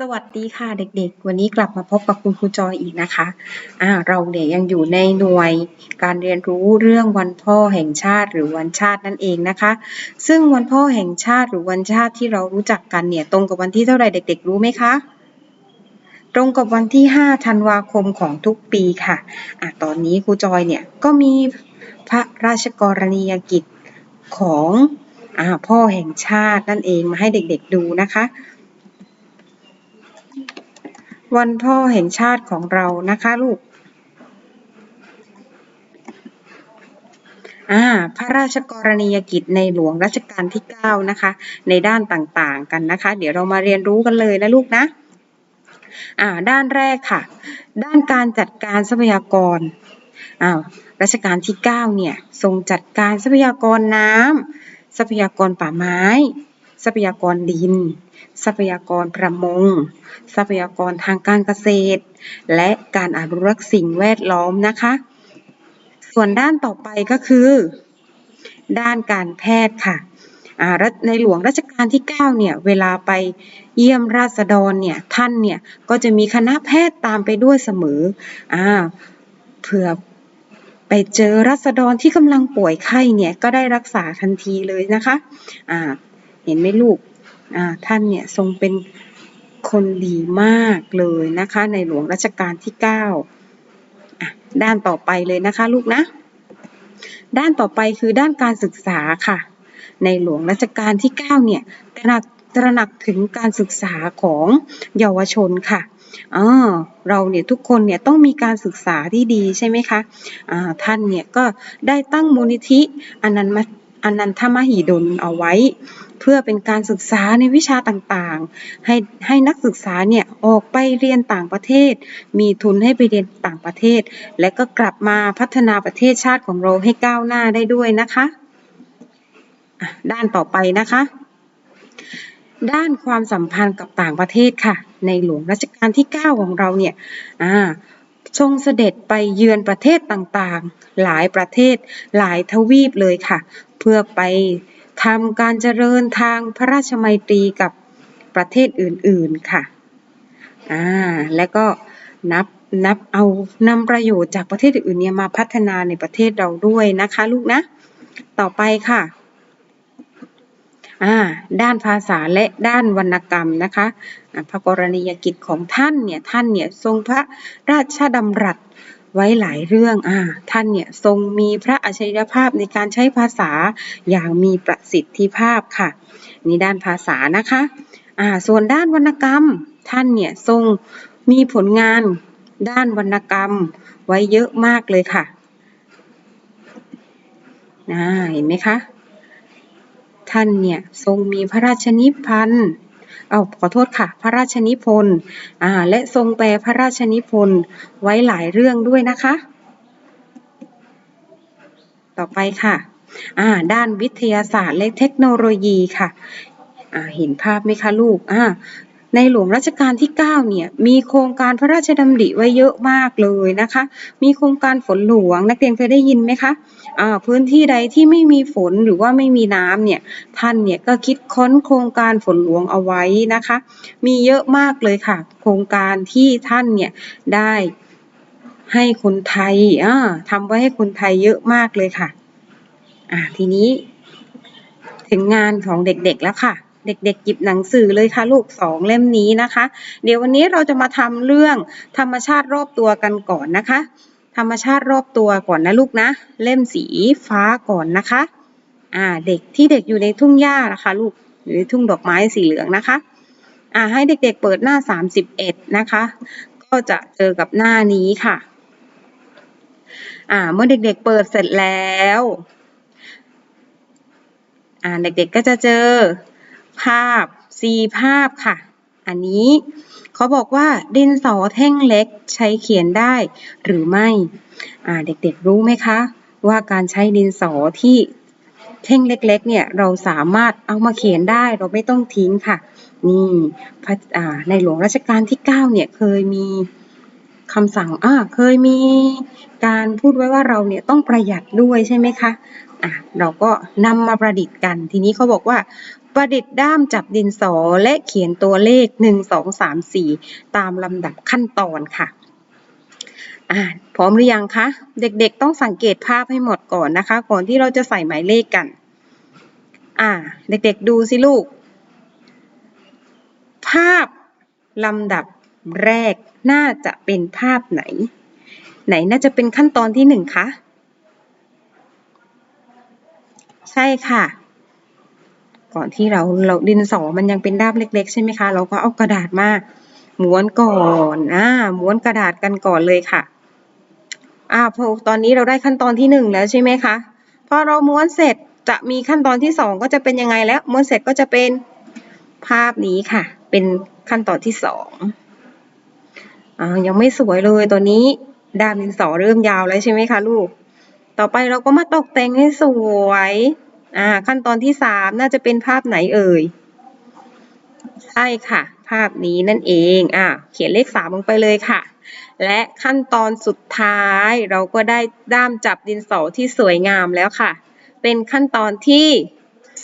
สวัสดีค่ะเด็กๆ วันนี้กลับมาพบกับคุณครูจอยอีกนะคะอ่าเราเนี่ยยังอยู่ในหน่วยการเรียนรู้เรื่องวันพ่อแห่งชาติหรือวันชาตินั่นเองนะคะ ซึ่งวันพ่อแห่งชาติหรือวันชาติที่เรารู้จักกันเนี่ยตรงกับวันที่เท่าไหร่เด็ก ๆ รู้ไหมคะ ตรงกับวันที่ 5 ธันวาคมของทุกปีค่ะอะตอนนี้ครูจอยเนี่ยก็มีพระราชกรณียกิจของอ่าพ่อแห่งชาตินั่นเองมาให้เด็ก ๆ ดูนะคะ วันพ่อแห่งชาติของเรานะคะลูก อ่า พระราชกรณียกิจในหลวงรัชกาลที่ 9 นะคะ ในด้านต่างๆกันนะคะ เดี๋ยวเรามาเรียนรู้กันเลยนะลูกนะ อ่า ด้านแรกค่ะ ด้านการจัดการทรัพยากรอ่ารัชกาลที่ 9 เนี่ย ทรงจัดการทรัพยากรน้ำทรัพยากรป่าไม้ ทรัพยากรดิน ทรัพยากรประมง ทรัพยากรทางการเกษตร และการอนุรักษ์สิ่งแวดล้อมนะคะ ส่วนด้านต่อไปก็คือ ด้านการแพทย์ค่ะในหลวงรัชกาลที่ 9 เนี่ย เวลาไปเยี่ยมราษฎรเนี่ย ท่านเนี่ย ก็จะมีคณะแพทย์ตามไปด้วยเสมออ่าเผื่อไปเจอรัษฎรที่กำลังป่วยไข้เนี่ย ก็ได้รักษาทันทีเลยนะคะอ่า เห็นไหมลูกท่านเนี่ยทรงเป็นคนดีมากเลยนะคะ ในหลวงรัชกาลที่ 9 ด้านต่อไปเลยนะคะลูกนะ ด้านต่อไปคือด้านการศึกษาค่ะ ในหลวงรัชกาลที่ 9 เนี่ยตระหนักตระหนักถึงการศึกษาของเยาวชนค่ะเราเนี่ยทุกคนเนี่ยต้องมีการศึกษาที่ดีใช่ไหมคะท่านเนี่ยก็ได้ตั้งมูลนิธิอนันต์ อนันทมหิดลเอาไว้ เพื่อเป็นการศึกษาในวิชาต่างๆ ให้ให้นักศึกษาเนี่ยออกไปเรียนต่างประเทศ มีทุนให้ไปเรียนต่างประเทศ และก็กลับมาพัฒนาประเทศชาติของเราให้ก้าวหน้าได้ด้วยนะคะด้านต่อไปนะคะ ด้านความสัมพันธ์กับต่างประเทศค่ะ ในหลวงรัชกาลที่ 9 ของเราเนี่ย ทรงเสด็จไปเยือนประเทศต่างๆ หลายประเทศหลายทวีปเลยค่ะ เพื่อไปทำการเจริญทางพระราชมัยตรีกับประเทศอื่นๆค่ะ อ่า และก็นับนับเอานำประโยชน์จากประเทศอื่นเนี่ยมาพัฒนาในประเทศเราด้วยนะคะ ลูกนะ ต่อไปค่ะ ด้านภาษาและด้านวรรณกรรมนะคะพระกรณียกิจของท่านเนี่ยท่านเนี่ยทรงพระราชดำรัสไว้หลายเรื่องอ่าท่านเนี่ยทรงมีพระอัจฉริยภาพในการใช้ภาษาอย่างมีประสิทธิภาพค่ะนี่ด้านภาษานะคะอ่าส่วนด้านวรรณกรรม ท่านเนี่ยทรงมีผลงานด้านวรรณกรรมไว้เยอะมากเลยค่ะนะเห็นไหมคะ ท่านเนี่ยทรงมีพระราชนิพนธ์เอาขอโทษค่ะ พระราชนิพนธ์อ่าและทรงแปลพระราชนิพนธ์ไว้หลายเรื่องด้วยนะคะ ต่อไปค่ะอ่าด้านวิทยาศาสตร์และเทคโนโลยีค่ะอ่าเห็นภาพไหมคะลูกอ่า ในหลวงรัชกาลที่ 9 เนี่ย มีโครงการพระราชดำริไว้เยอะมากเลยนะคะ มีโครงการฝนหลวง นักเรียนเคยได้ยินไหมคะะพื้นที่ใดที่ไม่มีฝนหรือว่าไม่มีน้ำเนี่ย ท่านเนี่ยก็คิดค้นโครงการฝนหลวงเอาไว้นะคะ มีเยอะมากเลยค่ะ โครงการที่ท่านเนี่ยได้ให้คนไทยทำไว้ให้คนไทยเยอะมากเลยค่ะ อ่าทีนี้ถึงงานของเด็กๆแล้วค่ะ เด็กๆหยิบหนังสือเลยค่ะลูกสองเล่มนี้นะคะ เดี๋ยววันนี้เราจะมาทำเรื่องธรรมชาติรอบตัวกันก่อนนะคะ ธรรมชาติรอบตัวก่อนนะลูกนะ เล่มสีฟ้าก่อนนะคะอ่าเด็กที่เด็กอยู่ในทุ่งหญ้านะคะ ลูกหรือทุ่งดอกไม้สีเหลืองนะคะอ่าให้เด็กๆเปิดหน้า 31 นะคะ ก็จะเจอกับหน้านี้ค่ะอ่าเมื่อเด็กๆเปิดเสร็จแล้วอ่าเด็กๆก็จะเจอ ภาพสีภาพค่ะ อันนี้เขาบอกว่าดินสอแท่งเล็กใช้เขียนได้หรือไม่ เด็กๆรู้ไหมคะ ว่าการใช้ดินสอที่แท่งเล็กๆ เนี่ยเราสามารถเอามาเขียนได้เราไม่ต้องทิ้งค่ะ นี่ในหลวงรัชกาลที่ 9 เนี่ยเคยมีคำสั่งอ่าเคยมีการพูดไว้ว่าเราเนี่ยต้องประหยัดด้วยใช่ไหมคะ อะเราก็นำมาประดิษฐ์กัน ทีนี้เขาบอกว่า ประดิษฐ์ด้ามจับดินสอและเขียนตัวเลข 1 2 3 4 ตามลำดับขั้นตอนค่ะอ่าพร้อมหรือยังคะ เด็กๆต้องสังเกตภาพให้หมดก่อนนะคะ ก่อนที่เราจะใส่หมายเลขกัน อ่า เด็กๆดูสิลูก ภาพลำดับแรกน่าจะเป็นภาพไหน ไหนน่าจะเป็นขั้นตอนที่หนึ่งคะ ใช่ค่ะ ก่อนที่เราเราดินสอมันยังเป็นด้ามเล็ก ๆ ใช่ไหมคะ เราก็เอากระดาษมาม้วนก่อนอ่าม้วนกระดาษกันก่อนเลยค่ะอ่าพอตอนนี้เราได้ขั้นตอนที่หนึ่งแล้วใช่ไหมคะพอเราม้วนเสร็จจะมีขั้นตอนที่สองก็จะเป็นยังไงแล้วม้วนเสร็จก็จะเป็นภาพนี้ค่ะ เป็นขั้นตอนที่สองอ่ายังไม่สวยเลยตัวนี้ด้ามดินสอเริ่มยาวแล้วใช่ไหมคะลูก ต่อไปเราก็มาตกแต่งให้สวย อ่าขั้นตอนที่สามน่าจะเป็นภาพไหนเอ่ย ใช่ค่ะ ภาพนี้นั่นเองอ่าเขียนเลขสามลงไปเลยค่ะ และขั้นตอนสุดท้ายเราก็ได้ด้ามจับดินสอที่สวยงามแล้วค่ะ เป็นขั้นตอนที่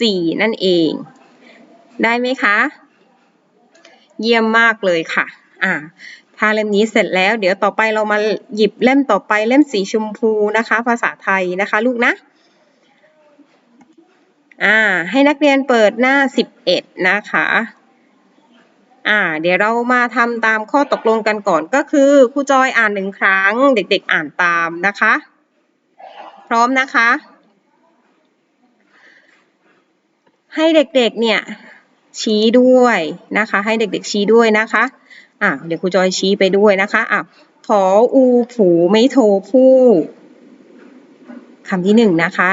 สี่นั่นเอง ได้ไหมคะ เยี่ยมมากเลยค่ะ อ่าถ้าเล่มนี้เสร็จแล้ว เดี๋ยวต่อไปเรามาหยิบเล่มต่อไปเล่มสีชมพูนะคะ ภาษาไทยนะคะ ลูกนะ อ่า ให้นักเรียนเปิดหน้าสิบเอ็ดนะคะ อ่า เดี๋ยวเรามาทำตามข้อตกลงกันก่อนก็คือครูจอยอ่านหนึ่งครั้ง เด็กๆ อ่านตามนะคะ พร้อมนะคะ ให้เด็กๆ เนี่ย ชี้ด้วยนะคะ ให้เด็กๆ ชี้ด้วยนะคะอ่าเดี๋ยวครูจอยชี้ไปด้วยนะคะอะผออูผูไม่โทผู้คำที่หนึ่งนะคะ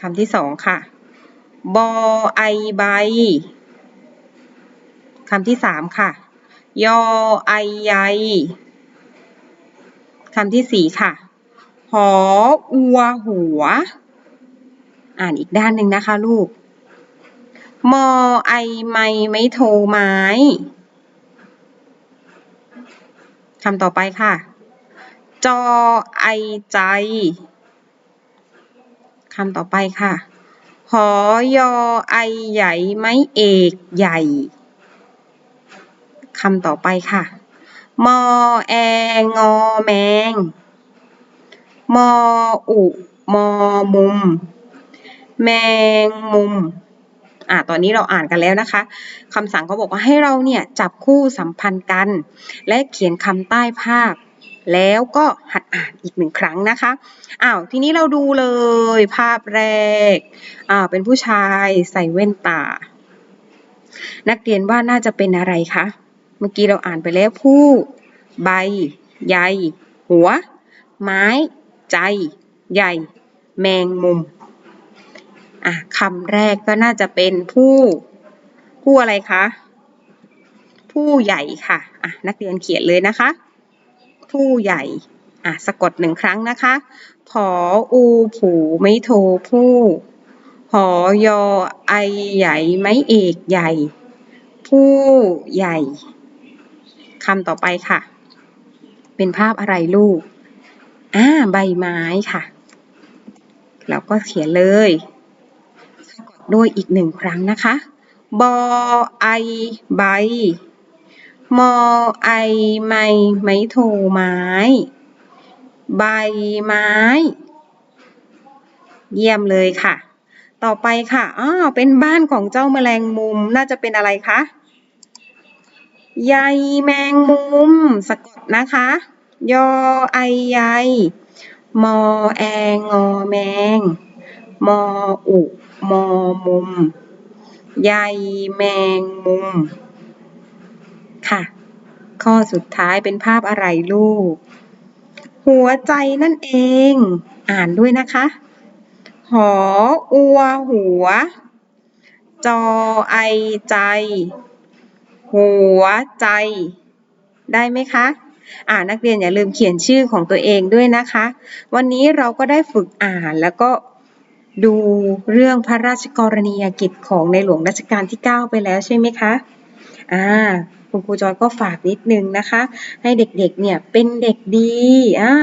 คำที่สองค่ะ บอไอใบ คำที่สามค่ะ ยอไอใยคำที่สี่ค่ะ หออัวหัว อ่านอีกด้านหนึ่งนะคะลูก มอไอไมไม่โทไม้คำต่อไปค่ะ จอไอใจ คำต่อไปค่ะ หอยอไอใหญ่ไม้เอกใหญ่ คำต่อไปค่ะ มอแองอแมง มออุมอมุม แมงมุม อ่าตอนนี้เราอ่านกันแล้วนะคะคำสั่งเขาบอกว่าให้เราเนี่ยจับคู่สัมพันธ์กัน และเขียนคำใต้ภาพ แล้วก็หัดอ่านอีกหนึ่งครั้งนะคะอ้าวทีนี้เราดูเลยภาพแรกอ่าเป็นผู้ชายใส่แว่นตา นักเรียนว่าน่าจะเป็นอะไรคะเมื่อกี้เราอ่านไปแล้วผู้ใบ ใย หัว ไม้ ใจ ใหญ่ แมงมุมอะคำแรกก็น่าจะเป็นผู้ ผู้อะไรคะ ผู้ใหญ่ค่ะอะนักเรียนเขียนเลยนะคะ ผู้ใหญ่ อะสะกดหนึ่งครั้งนะคะ ผออูผูไม่โทผู้หอยอไอใหญ่ไม่เอกใหญ่ ผู้ใหญ่คำต่อไปค่ะ เป็นภาพอะไรลูก อ่า ใบไม้ค่ะ แล้วก็เขียนเลยสะกดด้วยอีกหนึ่งครั้งนะคะ บอไอใบ มอไอไม่ไม้โทไม้ ใบไม้ เยี่ยมเลยค่ะ ต่อไปค่ะอ้อเป็นบ้านของเจ้าแมลงมุมน่าจะเป็นอะไรคะใยแมงมุมสะกดนะคะ ยอไอใยมอแองอแมง มออุ มอมุมใยแมงมุม ค่ะ ข้อสุดท้ายเป็นภาพอะไรลูก หัวใจนั่นเอง อ่านด้วยนะคะ หออัวหัว จอไอใจ หัวใจ ได้ไหมคะอ่านักเรียนอย่าลืมเขียนชื่อของตัวเองด้วยนะคะ วันนี้เราก็ได้ฝึกอ่านแล้วก็ดูเรื่องพระราชกรณียกิจของในหลวงรัชกาลที่ 9 ไปแล้วใช่ไหมคะ อ่าคุณครูจอยก็ฝากนิดนึงนะคะ ให้เด็กๆ เนี่ยเป็นเด็กดีอ่า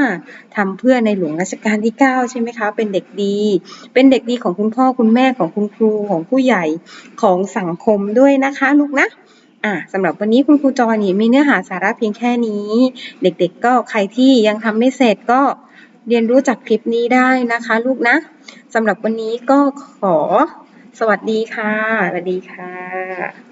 ทำเพื่อในหลวงรัชกาลที่ 9 ใช่ไหมคะ เป็นเด็กดี เป็นเด็กดีของคุณพ่อคุณแม่ของคุณครูของผู้ใหญ่ของสังคมด้วยนะคะลูกนะอ่าสำหรับวันนี้คุณครูจอยนี่มีเนื้อหาสาระเพียงแค่นี้ เด็กๆ ก็ใครที่ยังทำไม่เสร็จก็เรียนรู้จากคลิปนี้ได้นะคะ ลูกนะสำหรับวันนี้ก็ขอสวัสดีค่ะสวัสดีค่ะ